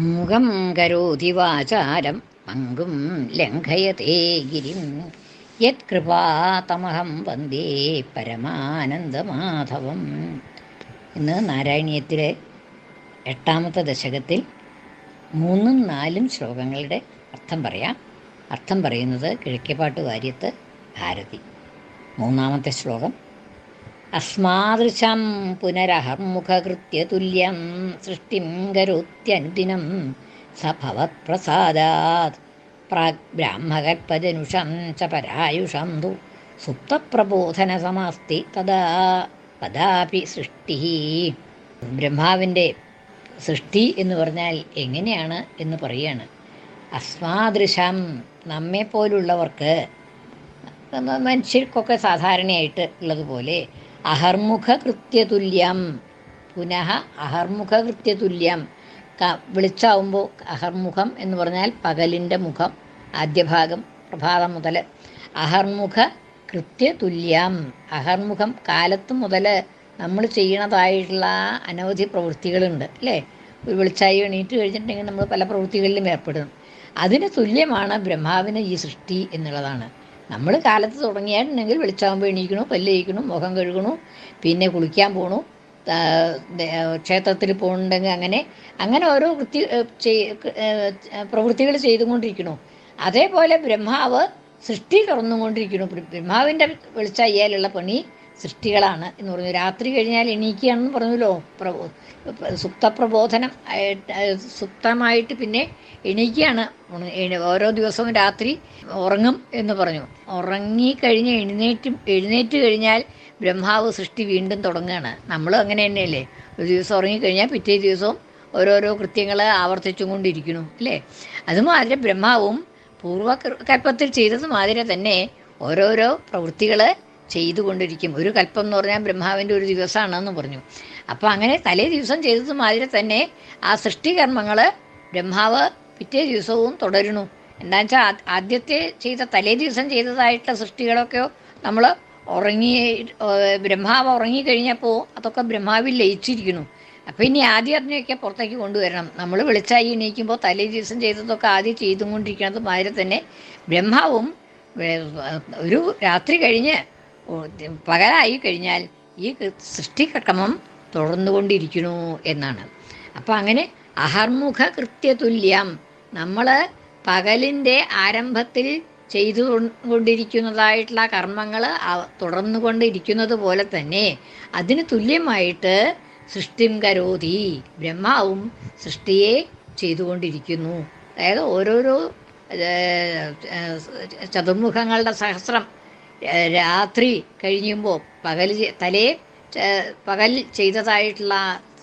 മൂകം കരോതി വാചാരം പങ്കും ലംഘയത്തെ ഗിരിം. യത്കൃപാതമഹം വന്ദേ പരമാനന്ദമാധവം. ഇന്ന് നാരായണീയത്തിലെ എട്ടാമത്തെ ദശകത്തിൽ മൂന്നും നാലും ശ്ലോകങ്ങളുടെ അർത്ഥം പറയാം. അർത്ഥം പറയുന്നത് കിഴക്കേപ്പാട്ട് വാര്യത്ത് ഭാരതി. മൂന്നാമത്തെ ശ്ലോകം അസ്മാദൃശം പുനരഹർമുഖകൃത്യ തുല്യം സൃഷ്ടിം പ്രസാദാത് പ്രാഗ് ബ്രാഹ്മകൽപ്പജനുഷം ച പരായുഷം തു സുപ്തപ്രബോധനസമാസ്തി തഥാ കഥാപി സൃഷ്ടി. ബ്രഹ്മാവിന്റെ സൃഷ്ടി എന്ന് പറഞ്ഞാൽ എങ്ങനെയാണ് എന്ന് പറയാണ്. അസ്മാദൃശം നമ്മെപ്പോലുള്ളവർക്ക് മനുഷ്യർക്കൊക്കെ സാധാരണയായിട്ട് ഉള്ളതുപോലെ അഹർമുഖ കൃത്യതുല്യം പുനഃ അഹർമുഖകൃത്യതുല്യം. ക വിളിച്ചാവുമ്പോൾ അഹർമുഖം എന്ന് പറഞ്ഞാൽ പകലിന്റെ മുഖം ആദ്യ ഭാഗം പ്രഭാതം മുതൽ. അഹർമുഖ കൃത്യതുല്യം അഹർമുഖം കാലത്ത് മുതൽ നമ്മൾ ചെയ്യണതായിട്ടുള്ള അനവധി പ്രവൃത്തികളുണ്ട് അല്ലേ? ഒരു വെളിച്ചായി എണീറ്റ് കഴിഞ്ഞിട്ടുണ്ടെങ്കിൽ നമ്മൾ പല പ്രവൃത്തികളിലും ഏർപ്പെടുന്നു. അതിന് തുല്യമാണ് ബ്രഹ്മാവിന് ഈ സൃഷ്ടി എന്നുള്ളതാണ്. നമ്മൾ കാലത്ത് തുടങ്ങിയാണെങ്കിൽ വെളിച്ചാകുമ്പോൾ എണീക്കണു പല്ലയിക്കണു മുഖം കഴുകണു പിന്നെ കുളിക്കാൻ പോണു ക്ഷേത്രത്തിൽ പോകുന്നുണ്ടെങ്കിൽ അങ്ങനെ അങ്ങനെ ഓരോ കൃത്യ പ്രവൃത്തികൾ ചെയ്തുകൊണ്ടിരിക്കണു. അതേപോലെ ബ്രഹ്മാവ് സൃഷ്ടി തുറന്നുകൊണ്ടിരിക്കുന്നു ബ്രഹ്മാവിന്റെ വെളിച്ചായാലുള്ള പണി സൃഷ്ടികളാണ് എന്ന് പറഞ്ഞു. രാത്രി കഴിഞ്ഞാൽ എണീക്കുകയാണെന്ന് പറഞ്ഞല്ലോ. പ്രബോ സുപ്തപ്രബോധനം സുപ്തമായിട്ട് പിന്നെ എണീക്കുകയാണ്. ഓരോ ദിവസവും രാത്രി ഉറങ്ങും എന്ന് പറഞ്ഞു. ഉറങ്ങിക്കഴിഞ്ഞ് എഴുന്നേറ്റ് എഴുന്നേറ്റ് കഴിഞ്ഞാൽ ബ്രഹ്മാവ് സൃഷ്ടി വീണ്ടും തുടങ്ങുകയാണ്. നമ്മൾ അങ്ങനെ തന്നെയല്ലേ? ഒരു ദിവസം ഉറങ്ങിക്കഴിഞ്ഞാൽ പിറ്റേ ദിവസവും ഓരോരോ കൃത്യങ്ങൾ ആവർത്തിച്ചും കൊണ്ടിരിക്കുന്നു അല്ലേ? അതുമാതിരി ബ്രഹ്മാവും പൂർവകൽപ്പത്തിൽ ചെയ്തത് മാതിരി തന്നെ ഓരോരോ പ്രവൃത്തികൾ ചെയ്തുകൊണ്ടിരിക്കും. ഒരു കൽപ്പം എന്ന് പറഞ്ഞാൽ ബ്രഹ്മാവിന്റെ ഒരു ദിവസമാണെന്ന് പറഞ്ഞു. അപ്പോൾ അങ്ങനെ തലേ ദിവസം ചെയ്തത് മാതിരി തന്നെ ആ സൃഷ്ടികർമ്മങ്ങൾ ബ്രഹ്മാവ് പിറ്റേ ദിവസവും തുടരുന്നു. എന്താ വെച്ചാൽ ആദ്യത്തെ ചെയ്ത തലേ ദിവസം ചെയ്തതായിട്ടുള്ള സൃഷ്ടികളൊക്കെയോ നമ്മൾ ഉറങ്ങി ബ്രഹ്മാവ് ഉറങ്ങിക്കഴിഞ്ഞപ്പോൾ അതൊക്കെ ബ്രഹ്മാവിൽ ലയിച്ചിരിക്കുന്നു. അപ്പോൾ ഇനി ആദ്യം അതിനെയൊക്കെ പുറത്തേക്ക് കൊണ്ടുവരണം. നമ്മൾ വെളിച്ചായി എണീക്കുമ്പോൾ തലേ ദിവസം ചെയ്തതൊക്കെ ആദ്യം ചെയ്തുകൊണ്ടിരിക്കുന്നത് മാതിരി തന്നെ ബ്രഹ്മാവും ഒരു രാത്രി കഴിഞ്ഞ് പകലായി കഴിഞ്ഞാൽ ഈ സൃഷ്ടിക്രമം തുടർന്നുകൊണ്ടിരിക്കുന്നു എന്നാണ്. അപ്പോൾ അങ്ങനെ അഹർമുഖ കൃത്യതുല്യം നമ്മൾ പകലിന്റെ ആരംഭത്തിൽ ചെയ്തു കൊണ്ടിരിക്കുന്നതായിട്ടുള്ള കർമ്മങ്ങൾ തുടർന്നുകൊണ്ടിരിക്കുന്നത് പോലെ തന്നെ അതിന് തുല്യമായിട്ട് സൃഷ്ടിം കരോതി ബ്രഹ്മാവും സൃഷ്ടിയെ ചെയ്തുകൊണ്ടിരിക്കുന്നു. അതായത് ഓരോരോ ചതുർമുഖങ്ങളുടെ സഹസ്രം രാത്രി കഴിയുമ്പോൾ പകൽ തലേ പകൽ ചെയ്തതായിട്ടുള്ള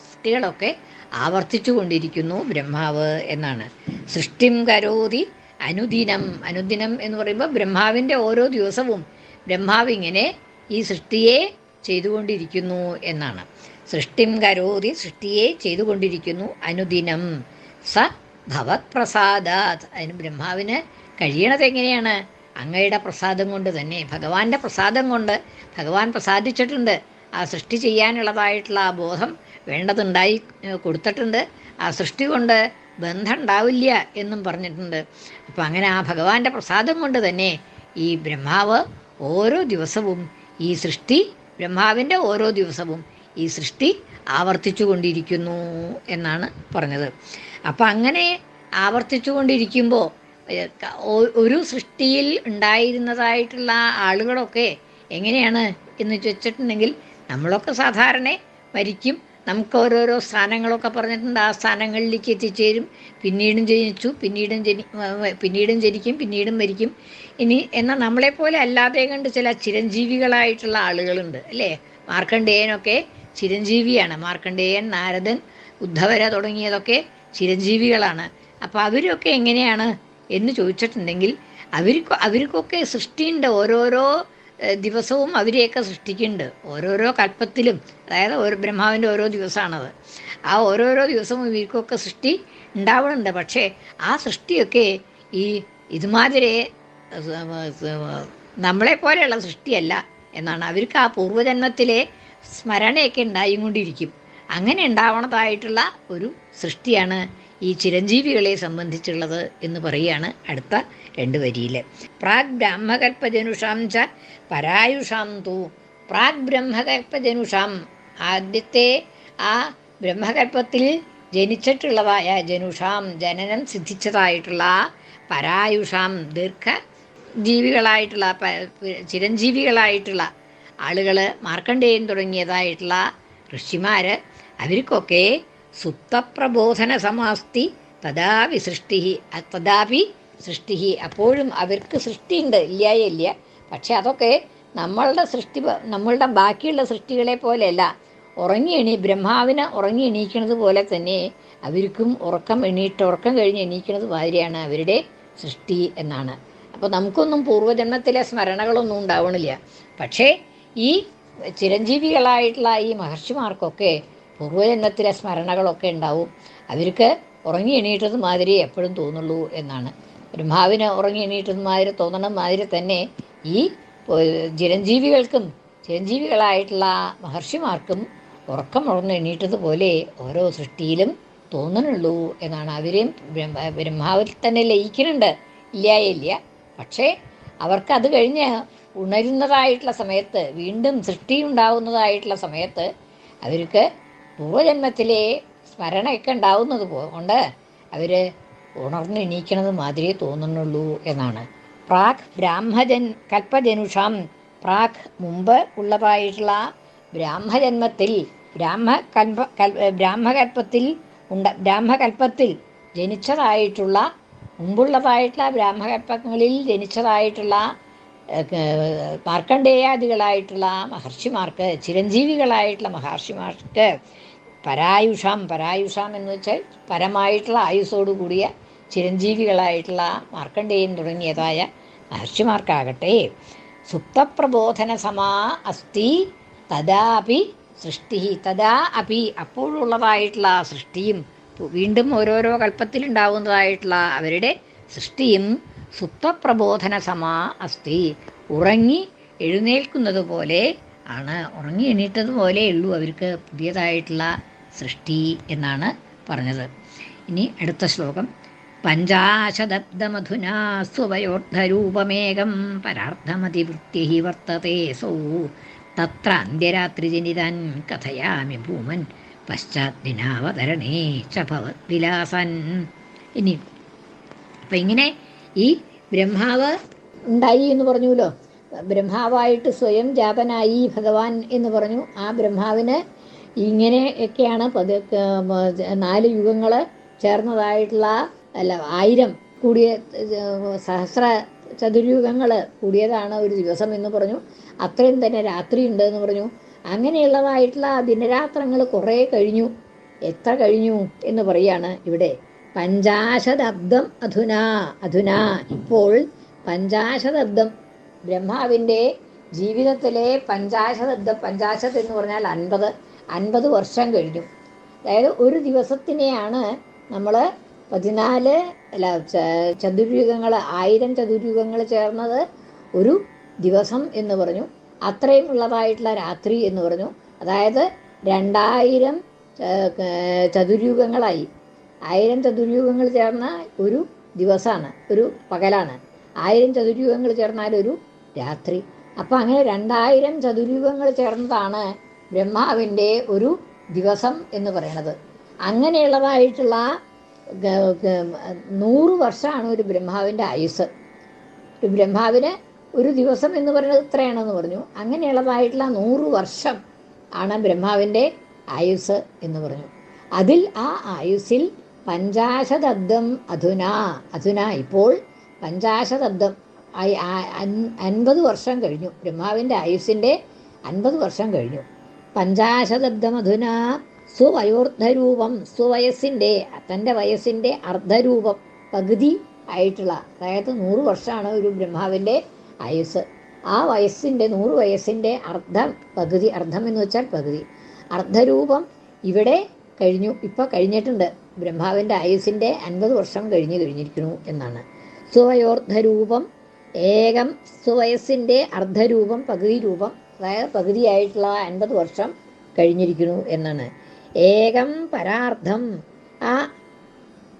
സൃഷ്ടികളൊക്കെ ആവർത്തിച്ചു കൊണ്ടിരിക്കുന്നു ബ്രഹ്മാവ് എന്നാണ്. സൃഷ്ടിം കരോതി അനുദിനം. അനുദിനം എന്ന് പറയുമ്പോൾ ബ്രഹ്മാവിന്റെ ഓരോ ദിവസവും ബ്രഹ്മാവ് ഇങ്ങനെ ഈ സൃഷ്ടിയെ ചെയ്തുകൊണ്ടിരിക്കുന്നു എന്നാണ്. സൃഷ്ടിം കരോതി സൃഷ്ടിയെ ചെയ്തുകൊണ്ടിരിക്കുന്നു അനുദിനം. സ ഭവത് പ്രസാദാത് അതിന് ബ്രഹ്മാവിന് കഴിയണത് എങ്ങനെയാണ് അങ്ങയുടെ പ്രസാദം കൊണ്ട് തന്നെ ഭഗവാന്റെ പ്രസാദം കൊണ്ട് ഭഗവാൻ പ്രസാദിച്ചിട്ടുണ്ട്. ആ സൃഷ്ടി ചെയ്യാനുള്ളതായിട്ടുള്ള ആ ബോധം വേണ്ടതുണ്ടായി കൊടുത്തിട്ടുണ്ട്. ആ സൃഷ്ടി കൊണ്ട് ബന്ധം ഉണ്ടാവില്ല എന്നും പറഞ്ഞിട്ടുണ്ട്. അപ്പം അങ്ങനെ ആ ഭഗവാന്റെ പ്രസാദം കൊണ്ട് തന്നെ ഈ ബ്രഹ്മാവ് ഓരോ ദിവസവും ഈ സൃഷ്ടി ബ്രഹ്മാവിന്റെ ഓരോ ദിവസവും ഈ സൃഷ്ടി ആവർത്തിച്ചു കൊണ്ടിരിക്കുന്നു എന്നാണ് പറഞ്ഞത്. അപ്പം അങ്ങനെ ആവർത്തിച്ചു കൊണ്ടിരിക്കുമ്പോൾ ഒരു സൃഷ്ടിയിൽ ഉണ്ടായിരുന്നതായിട്ടുള്ള ആളുകളൊക്കെ എങ്ങനെയാണ് എന്ന് ചോദിച്ചിട്ടുണ്ടെങ്കിൽ നമ്മളൊക്കെ സാധാരണ മരിക്കും. നമുക്ക് ഓരോരോ സ്ഥാനങ്ങളൊക്കെ പറഞ്ഞിട്ടുണ്ട്. ആ സ്ഥാനങ്ങളിലേക്ക് എത്തിച്ചേരും. പിന്നീടും ജനിച്ചു പിന്നീടും ജനി പിന്നീടും ജനിക്കും പിന്നീടും മരിക്കും. ഇനി എന്നാൽ നമ്മളെപ്പോലെ അല്ലാതെ കണ്ട് ചില ചിരഞ്ജീവികളായിട്ടുള്ള ആളുകളുണ്ട് അല്ലേ? മാർക്കണ്ഡേയനൊക്കെ ചിരഞ്ജീവിയാണ്. മാർക്കണ്ഡേയൻ നാരദൻ ഉദ്ധവര തുടങ്ങിയതൊക്കെ ചിരഞ്ജീവികളാണ്. അപ്പോൾ അവരൊക്കെ എങ്ങനെയാണ് എന്ന് ചോദിച്ചിട്ടുണ്ടെങ്കിൽ അവർക്ക് അവർക്കൊക്കെ സൃഷ്ടിയുണ്ട് ഓരോരോ ദിവസവും അവരെയൊക്കെ സൃഷ്ടിക്കുന്നുണ്ട്. ഓരോരോ കൽപ്പത്തിലും അതായത് ഓരോ ബ്രഹ്മാവിന്റെ ഓരോ ദിവസമാണത് ആ ഓരോരോ ദിവസവും ഇവർക്കൊക്കെ സൃഷ്ടി ഉണ്ടാവണുണ്ട്. പക്ഷേ ആ സൃഷ്ടിയൊക്കെ ഈ ഇതുമാതിരി നമ്മളെ പോലെയുള്ള സൃഷ്ടിയല്ല എന്നാണ്. അവർക്ക് ആ പൂർവജന്മത്തിലെ സ്മരണയൊക്കെ ഉണ്ടായിക്കൊണ്ടിരിക്കും. അങ്ങനെ ഉണ്ടാവണതായിട്ടുള്ള ഒരു സൃഷ്ടിയാണ് ഈ ചിരഞ്ജീവികളെ സംബന്ധിച്ചുള്ളത് എന്ന് പറയുകയാണ് അടുത്ത രണ്ട് വരിയിൽ പ്രാഗ് ബ്രാഹ്മകൽപ്പജനുഷാം ച പരായുഷാം തു. പ്രാഗ് ബ്രഹ്മകൽപ്പജനുഷാം ആദ്യത്തെ ആ ബ്രഹ്മകൽപ്പത്തിൽ ജനിച്ചിട്ടുള്ളതായ ജനുഷാം ജനനം സിദ്ധിച്ചതായിട്ടുള്ള പരായുഷാം ദീർഘ ജീവികളായിട്ടുള്ള ചിരഞ്ജീവികളായിട്ടുള്ള ആളുകൾ മാർക്കണ്ഡേയൻ തുടങ്ങിയതായിട്ടുള്ള ഋഷിമാർ അവർക്കൊക്കെ സുപ്തപ്രബോധന സമാസ്തി തഥാപി സൃഷ്ടി തഥാപി സൃഷ്ടി അപ്പോഴും അവർക്ക് സൃഷ്ടിയുണ്ട്. ഇല്ലായില്ല പക്ഷെ അതൊക്കെ നമ്മളുടെ സൃഷ്ടി നമ്മളുടെ ബാക്കിയുള്ള സൃഷ്ടികളെ പോലെയല്ല. ഉറങ്ങി എണീ ബ്രഹ്മാവിനെ ഉറങ്ങി എണീക്കുന്നത് പോലെ തന്നെ അവർക്കും ഉറക്കം എണീട്ട് ഉറക്കം കഴിഞ്ഞ് എണീക്കുന്നത് മാതിരിയാണ് അവരുടെ സൃഷ്ടി എന്നാണ്. അപ്പോൾ നമുക്കൊന്നും പൂർവജന്മത്തിലെ സ്മരണകളൊന്നും ഉണ്ടാവണില്ല. പക്ഷേ ഈ ചിരഞ്ജീവികളായിട്ടുള്ള ഈ മഹർഷിമാർക്കൊക്കെ പൂർവജന്മത്തിലെ സ്മരണകളൊക്കെ ഉണ്ടാവും. അവർക്ക് ഉറങ്ങി എണീറ്റത് മാതിരി എപ്പോഴും തോന്നുള്ളൂ എന്നാണ്. ബ്രഹ്മാവിന് ഉറങ്ങി എണീറ്റത് മാതിരി തോന്നണ മാതിരി തന്നെ ഈ ചിരഞ്ജീവികൾക്കും ചിരഞ്ജീവികളായിട്ടുള്ള മഹർഷിമാർക്കും ഉറക്കം ഉറന്ന് എണീറ്റതുപോലെ ഓരോ സൃഷ്ടിയിലും തോന്നണുള്ളൂ എന്നാണ്. അവരെയും ബ്രഹ്മ ബ്രഹ്മാവിൽ തന്നെ ലയിക്കുന്നുണ്ട്. ഇല്ലായില്ല പക്ഷേ അവർക്ക് അത് കഴിഞ്ഞ് ഉണരുന്നതായിട്ടുള്ള സമയത്ത് വീണ്ടും സൃഷ്ടി ഉണ്ടാവുന്നതായിട്ടുള്ള സമയത്ത് അവർക്ക് പൂർവജന്മത്തിലെ സ്മരണയൊക്കെ ഉണ്ടാവുന്നത് കൊണ്ട് അവർ ഉണർന്നെണീക്കണത് മാതിരിയേ തോന്നുന്നുള്ളൂ എന്നാണ്. പ്രാക് ബ്രാഹ്മജൻ കൽപ്പജനുഷം. പ്രാക് മുമ്പ് ഉള്ളതായിട്ടുള്ള ബ്രാഹ്മജന്മത്തിൽ ബ്രാഹ്മകൽപ കൽ ബ്രാഹ്മകൽപ്പത്തിൽ ഉണ്ട ബ്രാഹ്മകൽപ്പത്തിൽ ജനിച്ചതായിട്ടുള്ള മുമ്പുള്ളതായിട്ടുള്ള ബ്രാഹ്മകൽപ്പങ്ങളിൽ ജനിച്ചതായിട്ടുള്ള മാർക്കണ്ഡേയാദികളായിട്ടുള്ള മഹർഷിമാർക്ക് ചിരഞ്ജീവികളായിട്ടുള്ള മഹർഷിമാർക്ക് പരായുഷാം പരായുഷാം എന്ന് വെച്ചാൽ പരമായിട്ടുള്ള ആയുസ്സോടു കൂടിയ ചിരഞ്ജീവികളായിട്ടുള്ള മാർക്കണ്ഡേയൻ തുടങ്ങിയതായ മഹർഷിമാർക്കാകട്ടെ. സുപ്തപ്രബോധന സമാ അസ്തി തദാപി സൃഷ്ടി തദാ അപി അപ്പോഴുള്ളതായിട്ടുള്ള ആ സൃഷ്ടിയും വീണ്ടും ഓരോരോ കൽപ്പത്തിലുണ്ടാവുന്നതായിട്ടുള്ള അവരുടെ സൃഷ്ടിയും സുപ്തപ്രബോധന സമാ അസ്തി. ഉറങ്ങി എഴുന്നേൽക്കുന്നത് പോലെ ആണ്. ഉറങ്ങി എണീറ്റത് പോലെ ഉള്ളൂ. അവർക്ക് പുതിയതായിട്ടുള്ള സൃഷ്ടി എന്നാണ് പറഞ്ഞത്. ഇനി അടുത്ത ശ്ലോകം. പഞ്ചാശദബ്ദമധുനാ സ്വവയോർദ്ധരൂപമേകം പരാർത്ഥമതിവൃത്തി വർത്തത്തെ സൗ. തത്ര അന്ത്യരാത്രിജനിതാൻ കഥയാമി ഭൂമൻ. പശ്ചാത്തിനാവതരണേ ച ഭവദ്വിലാസൻ ഇനി അപ്പം ഇങ്ങനെ ഈ ബ്രഹ്മാവ് ഉണ്ടായി എന്ന് പറഞ്ഞുല്ലോ ബ്രഹ്മാവായിട്ട് സ്വയം ജാതനായി ഭഗവാൻ എന്ന് പറഞ്ഞു. ആ ബ്രഹ്മാവിന് ഇങ്ങനെയൊക്കെയാണ് പതി നാല് യുഗങ്ങൾ ചേർന്നതായിട്ടുള്ള അല്ല ആയിരം കൂടിയ സഹസ്ര ചതുര്യുഗങ്ങൾ കൂടിയതാണ് ഒരു ദിവസം എന്ന് പറഞ്ഞു. അത്രയും തന്നെ രാത്രി ഉണ്ട് എന്ന് പറഞ്ഞു. അങ്ങനെയുള്ളതായിട്ടുള്ള ദിനരാത്രങ്ങൾ കുറേ കഴിഞ്ഞു. എത്ര കഴിഞ്ഞു എന്ന് പറയാണ് ഇവിടെ. പഞ്ചാശതബ്ദം അധുനാ അധുനാ. ഇപ്പോൾ പഞ്ചാശതബ്ദം ബ്രഹ്മാവിന്റെ ജീവിതത്തിലെ പഞ്ചാശതബ്ദം പഞ്ചാശത് എന്ന് പറഞ്ഞാൽ അൻപത് അൻപത് വർഷം കഴിഞ്ഞു. അതായത് ഒരു ദിവസത്തിനെയാണ് നമ്മൾ പതിനാല് അല്ല ചതുര്യുഗങ്ങൾ ആയിരം ചതുര്യുഗങ്ങൾ ചേർന്നത് ഒരു ദിവസം എന്ന് പറഞ്ഞു. അത്രയും ഉള്ളതായിട്ടുള്ള രാത്രി എന്ന് പറഞ്ഞു. അതായത് രണ്ടായിരം ച- ക- ചതുർയുഗങ്ങളായി ആയിരം ചതുർയുഗങ്ങൾ ചേർന്ന ഒരു ദിവസമാണ് ഒരു പകലാണ്. ആയിരം ചതുർയുഗങ്ങൾ ചേർന്നാൽ ഒരു രാത്രി. അപ്പം അങ്ങനെ രണ്ടായിരം ചതുരൂപങ്ങൾ ചേർന്നതാണ് ബ്രഹ്മാവിന്റെ ഒരു ദിവസം എന്ന് പറയണത് അങ്ങനെയുള്ളതായിട്ടുള്ള നൂറ് വർഷമാണ് ഒരു ബ്രഹ്മാവിന്റെ ആയുസ്. ഒരു ബ്രഹ്മാവിന് ഒരു ദിവസം എന്ന് പറയുന്നത് ഇത്രയാണെന്ന് പറഞ്ഞു. അങ്ങനെയുള്ളതായിട്ടുള്ള നൂറ് വർഷം ആണ് ബ്രഹ്മാവിന്റെ ആയുസ് എന്ന് പറഞ്ഞു. അതിൽ ആ ആയുസ്സിൽ പഞ്ചാശതബ്ദം അധുന അധുന ഇപ്പോൾ പഞ്ചാശതബ്ദം. അൻപത് വർഷം കഴിഞ്ഞു. ബ്രഹ്മാവിന്റെ ആയുസിന്റെ അൻപത് വർഷം കഴിഞ്ഞു. പഞ്ചാശതബ്ദമധുന സ്വവയോർദ്ധരൂപം സ്വവയസ്സിന്റെ തന്റെ വയസ്സിന്റെ അർദ്ധരൂപം പകുതി ആയിട്ടുള്ള അതായത് നൂറ് വർഷമാണ് ഒരു ബ്രഹ്മാവിന്റെ ആയുസ് ആ വയസ്സിന്റെ നൂറ് വയസ്സിന്റെ അർദ്ധം പകുതി അർദ്ധം എന്ന് വെച്ചാൽ പകുതി. അർദ്ധരൂപം ഇവിടെ കഴിഞ്ഞു ഇപ്പോൾ കഴിഞ്ഞിട്ടുണ്ട്. ബ്രഹ്മാവിന്റെ ആയുസിന്റെ അൻപത് വർഷം കഴിഞ്ഞു കഴിഞ്ഞിരിക്കുന്നു എന്നാണ്. സ്വയോർദ്ധരൂപം ഏകം സ്വയസ്സിന്റെ അർദ്ധരൂപം പകുതി രൂപം അതായത് പകുതിയായിട്ടുള്ള അൻപത് വർഷം കഴിഞ്ഞിരിക്കുന്നു എന്നാണ്. ഏകം പരാർത്ഥം ആ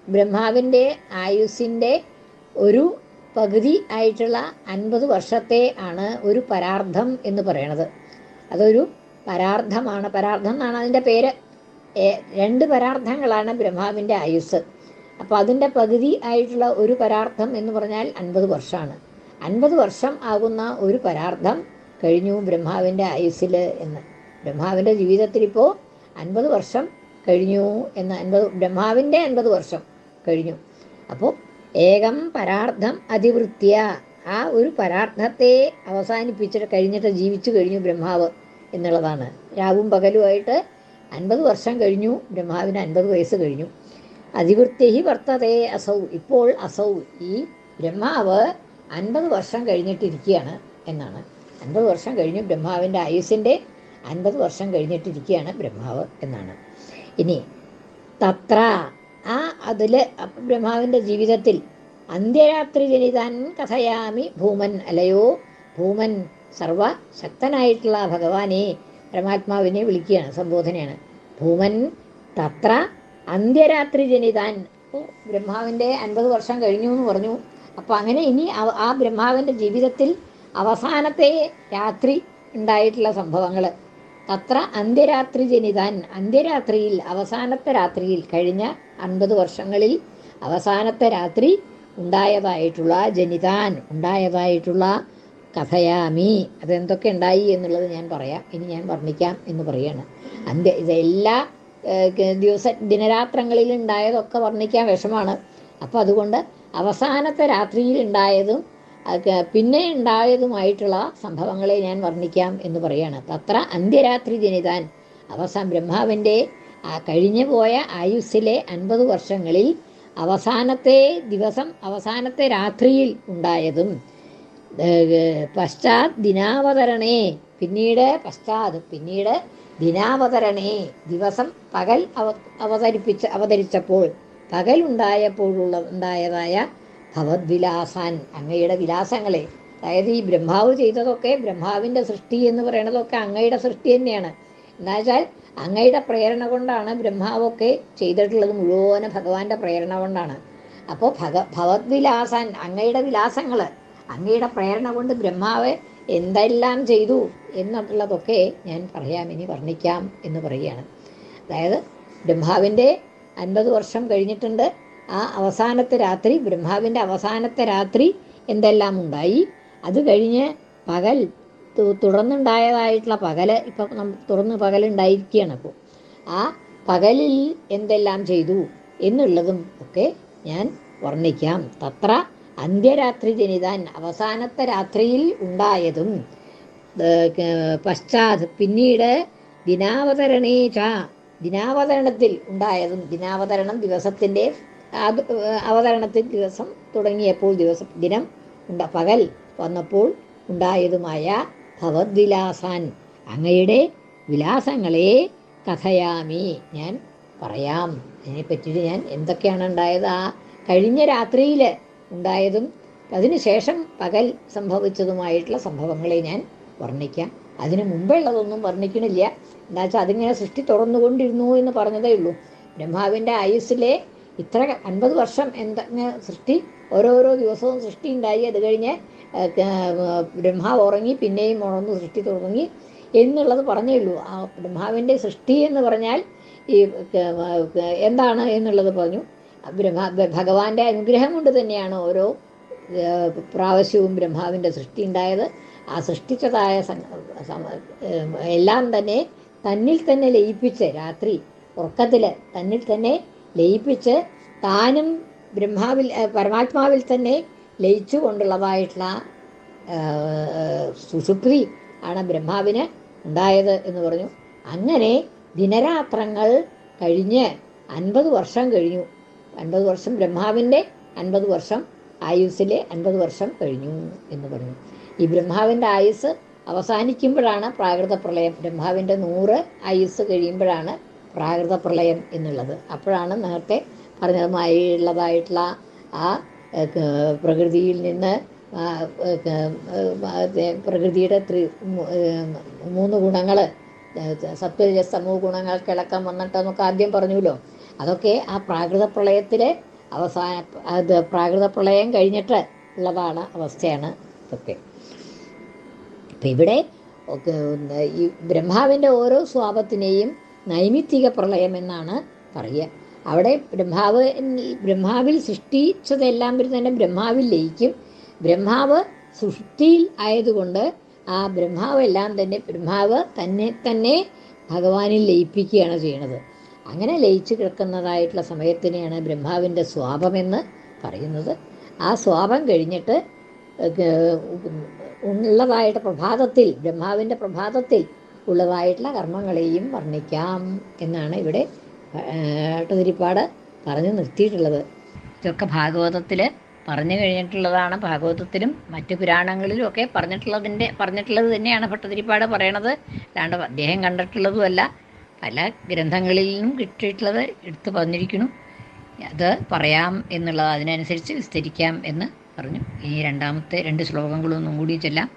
ബ്രഹ്മാവിന്റെ ആയുസ്സിന്റെ ഒരു പകുതി ആയിട്ടുള്ള അൻപത് വർഷത്തെ ആണ് ഒരു പരാർത്ഥം എന്ന് പറയണത്. അതൊരു പരാർത്ഥമാണ് പരാർത്ഥം എന്നാണ് അതിന്റെ പേര്. രണ്ട് പരാർത്ഥങ്ങളാണ് ബ്രഹ്മാവിന്റെ ആയുസ് അപ്പോൾ അതിന്റെ പകുതി ആയിട്ടുള്ള ഒരു പരാർത്ഥം എന്ന് പറഞ്ഞാൽ അൻപത് വർഷമാണ്. അൻപത് വർഷം ആകുന്ന ഒരു പരാർത്ഥം കഴിഞ്ഞു ബ്രഹ്മാവിന്റെ ആയുസ്സിൽ എന്ന്. ബ്രഹ്മാവിന്റെ ജീവിതത്തിൽ ഇപ്പോൾ അൻപത് വർഷം കഴിഞ്ഞു എന്ന് അൻപത് ബ്രഹ്മാവിന്റെ അൻപത് വർഷം കഴിഞ്ഞു. അപ്പോൾ ഏകം പരാർത്ഥം അതിവൃത്തിയ. ആ ഒരു പരാർത്ഥത്തെ അവസാനിപ്പിച്ചിട്ട് കഴിഞ്ഞിട്ട് ജീവിച്ചു കഴിഞ്ഞു ബ്രഹ്മാവ് എന്നുള്ളതാണ്. രാവും പകലുമായിട്ട് അൻപത് വർഷം കഴിഞ്ഞു ബ്രഹ്മാവിന് അൻപത് വയസ്സ് കഴിഞ്ഞു. അതിവൃത്യഹി വർത്തതേ അസൗ. ഇപ്പോൾ അസൗ. ഈ ബ്രഹ്മാവ് അൻപത് വർഷം കഴിഞ്ഞിട്ടിരിക്കുകയാണ് എന്നാണ്. അൻപത് വർഷം കഴിഞ്ഞു ബ്രഹ്മാവിന്റെ ആയുസിന്റെ അൻപത് വർഷം കഴിഞ്ഞിട്ടിരിക്കുകയാണ് ബ്രഹ്മാവ് എന്നാണ്. ഇനി തത്ര ആ അതിൽ ബ്രഹ്മാവിന്റെ ജീവിതത്തിൽ അന്ത്യരാത്രി ജനിതാൻ കഥയാമി ഭൂമൻ അലയോ ഭൂമൻ സർവ ശക്തനായിട്ടുള്ള ഭഗവാനെ പരമാത്മാവിനെ വിളിക്കുകയാണ് സംബോധനയാണ്. ഭൂമൻ തത്ര അന്ത്യരാത്രി ജനിതാൻ ബ്രഹ്മാവിന്റെ അൻപത് വർഷം കഴിഞ്ഞു എന്ന് പറഞ്ഞു. അപ്പോൾ അങ്ങനെ ഇനി ആ- ബ്രഹ്മാവിന്റെ ജീവിതത്തിൽ അവസാനത്തെ രാത്രി ഉണ്ടായിട്ടുള്ള സംഭവങ്ങൾ തത്ര അന്ത്യരാത്രി ജനിതാൻ അന്ത്യരാത്രിയിൽ അവസാനത്തെ രാത്രിയിൽ കഴിഞ്ഞ അൻപത് വർഷങ്ങളിൽ അവസാനത്തെ രാത്രി ഉണ്ടായതായിട്ടുള്ള ജനിതാൻ ഉണ്ടായതായിട്ടുള്ള കഥയാമി. അതെന്തൊക്കെ ഉണ്ടായി എന്നുള്ളത് ഞാൻ പറയാം. ഇനി ഞാൻ വർണിക്കാം എന്ന് പറയാണ്. അന്ത്യ ഇതെല്ലാ ദിവസ ദിനരാത്രങ്ങളിൽ ഉണ്ടായതൊക്കെ വർണിക്കാൻ വിഷമാണ്. അപ്പോൾ അതുകൊണ്ട് അവസാനത്തെ രാത്രിയിൽ ഉണ്ടായതും പിന്നെ ഉണ്ടായതുമായിട്ടുള്ള സംഭവങ്ങളെ ഞാൻ വർണിക്കാം എന്ന് പറയാണ്. തത്ര അന്ത്യരാത്രി ജനിതാൻ അവസാന ബ്രഹ്മാവിന്റെ ആ കഴിഞ്ഞു പോയ ആയുസ്സിലെ അൻപത് വർഷങ്ങളിൽ അവസാനത്തെ ദിവസം അവസാനത്തെ രാത്രിയിൽ ഉണ്ടായതും പശ്ചാത് ദിനാവതരണേ പിന്നീട് പശ്ചാത് പിന്നീട് ദിനാവതരണേ ദിവസം പകൽ അവ അവതരിപ്പിച്ച അവതരിച്ചപ്പോൾ പകൽ ഉണ്ടായപ്പോഴുള്ള ഉണ്ടായതായ ഭവദ്വിലാസാൻ അങ്ങയുടെ വിലാസങ്ങളെ. അതായത് ഈ ബ്രഹ്മാവ് ചെയ്തതൊക്കെ ബ്രഹ്മാവിന്റെ സൃഷ്ടി എന്ന് പറയുന്നതൊക്കെ അങ്ങയുടെ സൃഷ്ടി തന്നെയാണ്. എന്നുവെച്ചാൽ അങ്ങയുടെ പ്രേരണ കൊണ്ടാണ് ബ്രഹ്മാവൊക്കെ ചെയ്തിട്ടുള്ളത് മുഴുവനും ഭഗവാന്റെ പ്രേരണ കൊണ്ടാണ്. അപ്പോൾ ഭഗ ഭവദ്വിലാസാൻ അങ്ങയുടെ വിലാസങ്ങൾ അങ്ങയുടെ പ്രേരണ കൊണ്ട് ബ്രഹ്മാവ് എന്തെല്ലാം ചെയ്തു എന്നുള്ളതൊക്കെ ഞാൻ പറയാം ഇനി വർണിക്കാം എന്ന് പറയുകയാണ്. അതായത് ബ്രഹ്മാവിന്റെ അൻപത് വർഷം കഴിഞ്ഞിട്ടുണ്ട്. ആ അവസാനത്തെ രാത്രി ബ്രഹ്മാവിന്റെ അവസാനത്തെ രാത്രി എന്തെല്ലാം ഉണ്ടായി? അത് കഴിഞ്ഞ് പകൽ തുടർന്നുണ്ടായതായിട്ടുള്ള പകൽ ഇപ്പം നം തുറന്ന് പകലുണ്ടായിരിക്കുകയാണ് അപ്പോൾ ആ പകലിൽ എന്തെല്ലാം ചെയ്തു എന്നുള്ളതും ഒക്കെ ഞാൻ വർണിക്കാം. തത്ര അന്ത്യരാത്രി ജനിതാൻ അവസാനത്തെ രാത്രിയിൽ ഉണ്ടായതും പശ്ചാത് പിന്നീട് ദിനാവതരണേ ച ദിനാവതരണത്തിൽ ഉണ്ടായതും ദിനാവതരണം ദിവസത്തിന്റെ അവതരണത്തിൽ ദിവസം തുടങ്ങിയപ്പോൾ ദിവസം ദിനം ഉണ്ട പകൽ വന്നപ്പോൾ ഉണ്ടായതുമായ ഭവദ്വിലാസാൻ. അങ്ങയുടെ വിലാസങ്ങളെ കഥയാമി. ഞാൻ പറയാം. അതിനെപ്പറ്റിയിട്ട് ഞാൻ എന്തൊക്കെയാണ് ഉണ്ടായത്? ആ കഴിഞ്ഞ രാത്രിയിൽ ഉണ്ടായതും അതിനുശേഷം പകൽ സംഭവിച്ചതുമായിട്ടുള്ള സംഭവങ്ങളെ ഞാൻ വർണിക്കാം. അതിനു മുമ്പുള്ളതൊന്നും വർണിക്കണില്ല. എന്താ വെച്ചാൽ അതിങ്ങനെ സൃഷ്ടി തുറന്നുകൊണ്ടിരുന്നു എന്ന് പറഞ്ഞതേ ഉള്ളൂ. ബ്രഹ്മാവിന്റെ ആയുസ്സിലെ ഇത്ര അൻപത് വർഷം എന്താ സൃഷ്ടി ഓരോരോ ദിവസവും സൃഷ്ടി ഉണ്ടായി. അത് കഴിഞ്ഞ് ബ്രഹ്മാവ് ഉറങ്ങി പിന്നെയും ഉണർന്നു സൃഷ്ടി തുടങ്ങി എന്നുള്ളത് പറഞ്ഞേ ഉള്ളൂ. ആ ബ്രഹ്മാവിന്റെ സൃഷ്ടി എന്ന് പറഞ്ഞാൽ ഈ എന്താണ് എന്നുള്ളത് പറഞ്ഞു. ബ്രഹ്മ ഭഗവാന്റെ അനുഗ്രഹം കൊണ്ട് തന്നെയാണ് ഓരോ പ്രാവശ്യവും ബ്രഹ്മാവിന്റെ സൃഷ്ടി ഉണ്ടായത്. ആ സൃഷ്ടിച്ചതായ എല്ലാം തന്നെ തന്നിൽ തന്നെ ലയിപ്പിച്ച് രാത്രി ഉറക്കത്തിൽ തന്നിൽ തന്നെ ലയിപ്പിച്ച് താനും ബ്രഹ്മാവിൽ പരമാത്മാവിൽ തന്നെ ലയിച്ചു കൊണ്ടുള്ളതായിട്ടുള്ള സുഷുപ്തി ആണ് ബ്രഹ്മാവിന് ഉണ്ടായത് എന്ന് പറഞ്ഞു. അങ്ങനെ ദിനരാത്രങ്ങൾ കഴിഞ്ഞ് അൻപത് വർഷം കഴിഞ്ഞു. അൻപത് വർഷം ബ്രഹ്മാവിന്റെ അൻപത് വർഷം ആയുസ്സിലെ അൻപത് വർഷം കഴിഞ്ഞു എന്ന് പറഞ്ഞു. ഈ ബ്രഹ്മാവിന്റെ ആയുസ് അവസാനിക്കുമ്പോഴാണ് പ്രാകൃത പ്രളയം. ബ്രഹ്മാവിന്റെ നൂറ് ആയുസ് കഴിയുമ്പോഴാണ് പ്രാകൃത പ്രളയം എന്നുള്ളത്. അപ്പോഴാണ് നേരത്തെ പറഞ്ഞതുമായുള്ളതായിട്ടുള്ള ആ പ്രകൃതിയിൽ നിന്ന് പ്രകൃതിയുടെ ത്രി മൂന്ന് ഗുണങ്ങൾ സത്വജ സമൂഹ ഗുണങ്ങൾ കിളക്കം നമുക്ക് ആദ്യം പറഞ്ഞുല്ലോ അതൊക്കെ ആ പ്രാകൃത പ്രളയത്തിലെ അവസാന അത് പ്രാകൃത പ്രളയം കഴിഞ്ഞിട്ട് ഉള്ളതാണ് അവസ്ഥയാണ് ഇതൊക്കെ. അപ്പം ഇവിടെ ഈ ബ്രഹ്മാവിന്റെ ഓരോ സ്വാപത്തിനെയും നൈമിത്തിക പ്രളയം എന്നാണ് പറയുക. അവിടെ ബ്രഹ്മാവ് ബ്രഹ്മാവിൽ സൃഷ്ടിച്ചതെല്ലാം വരും തന്നെ ബ്രഹ്മാവിൽ ലയിക്കും. ബ്രഹ്മാവ് സൃഷ്ടിയിൽ ആയതുകൊണ്ട് ആ ബ്രഹ്മാവ് എല്ലാം തന്നെ ബ്രഹ്മാവ് തന്നെ തന്നെ ഭഗവാനിൽ ലയിപ്പിക്കുകയാണ് ചെയ്യുന്നത് അങ്ങനെ ലയിച്ചു കിടക്കുന്നതായിട്ടുള്ള സമയത്തിനെയാണ് ബ്രഹ്മാവിന്റെ സ്വാപമെന്ന് പറയുന്നത്. ആ സ്വാപം കഴിഞ്ഞിട്ട് ഉള്ളതായിട്ട് പ്രഭാതത്തിൽ ബ്രഹ്മാവിന്റെ പ്രഭാതത്തിൽ ഉള്ളതായിട്ടുള്ള കർമ്മങ്ങളെയും വർണിക്കാം എന്നാണ് ഇവിടെ ഭട്ടതിരിപ്പാട് പറഞ്ഞു നിർത്തിയിട്ടുള്ളത്. ഇതൊക്കെ ഭാഗവതത്തിൽ പറഞ്ഞു കഴിഞ്ഞിട്ടുള്ളതാണ്. ഭാഗവതത്തിലും മറ്റു പുരാണങ്ങളിലും ഒക്കെ പറഞ്ഞിട്ടുള്ളതിന്റെ പറഞ്ഞിട്ടുള്ളത് തന്നെയാണ് ഭട്ടതിരിപ്പാട് പറയണത്. അല്ലാണ്ട് അദ്ദേഹം കണ്ടിട്ടുള്ളതുമല്ല. പല ഗ്രന്ഥങ്ങളിൽ നിന്നും കിട്ടിയിട്ടുള്ളത് എടുത്തു പറഞ്ഞിരിക്കുന്നു. അത് പറയാം എന്നുള്ളത് അതിനനുസരിച്ച് വിസ്തരിക്കാം എന്ന് പറഞ്ഞു. ഈ രണ്ടാമത്തെ രണ്ട് ശ്ലോകങ്ങളൊന്നും കൂടി ചെല്ലാം.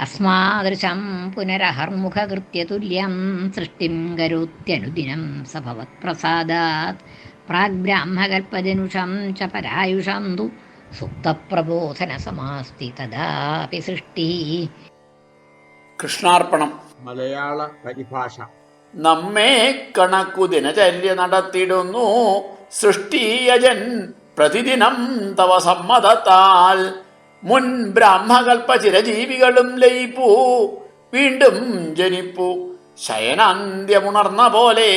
അസ്മാദൃശം പുനരഹർമുഖകൃത്യതുല്യം സൃഷ്ടിം കരോത്യനുദിനം സഭവത് പ്രസാദാത് പ്രാഗ്ബ്രാഹ്മകൽപ്പജനുഷം ച പരായുഷം തു സുപ്തപ്രബോധന സമാസ്തി തദാപി സൃഷ്ടി. കൃഷ്ണാർപ്പണം. മലയാള പരിഭാഷ. നമ്മെ കണക്കു ദിനചര്യ നടത്തിടുന്നു. സൃഷ്ടിയജൻ പ്രതിദിനം തവ സമ്മതത്താൽ മുൻ ബ്രാഹ്മകൽപ്പ ചിരജീവികളും ലയിപ്പൂ വീണ്ടും ജനിപ്പൂ. ശയനാന്ത്യമുണർന്ന പോലെ.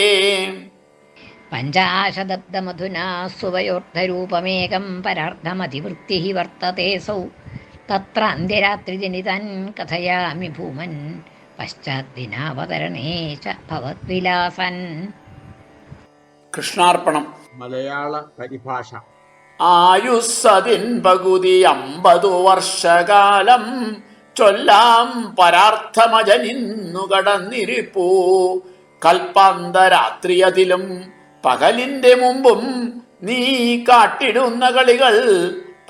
പഞ്ചാശതബ്ദമധുനാ സുവയോർദ്ധരൂപമേകം പരാർദ്ധമതിവൃത്തി വർത്തതേസൗ തത്ര അന്ത്യരാത്രിജനിതാൻ കഥയാമി ഭൂമൻ പശ്ചാത്തിനാവതരണേ ഭവത്വിലാസൻ. കൃഷ്ണാർപ്പണം. മലയാള പരിഭാഷ. ആയുസ്സതിൻ പകുതി അമ്പതു വർഷകാലം ചൊല്ലാം പരാർത്ഥമജനിന്നു കടന്നിരിപ്പൂ. കൽപ്പാന്തരാത്രിയതിലും പകലിന്റെ മുമ്പും നീ കാട്ടിടുന്ന കളികൾ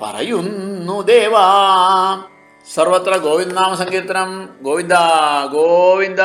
പറയുന്നു ദേവാ. സർവത്ര ഗോവിന്ദനാമ സങ്കീർത്തനം ഗോവിന്ദ ഗോവിന്ദ.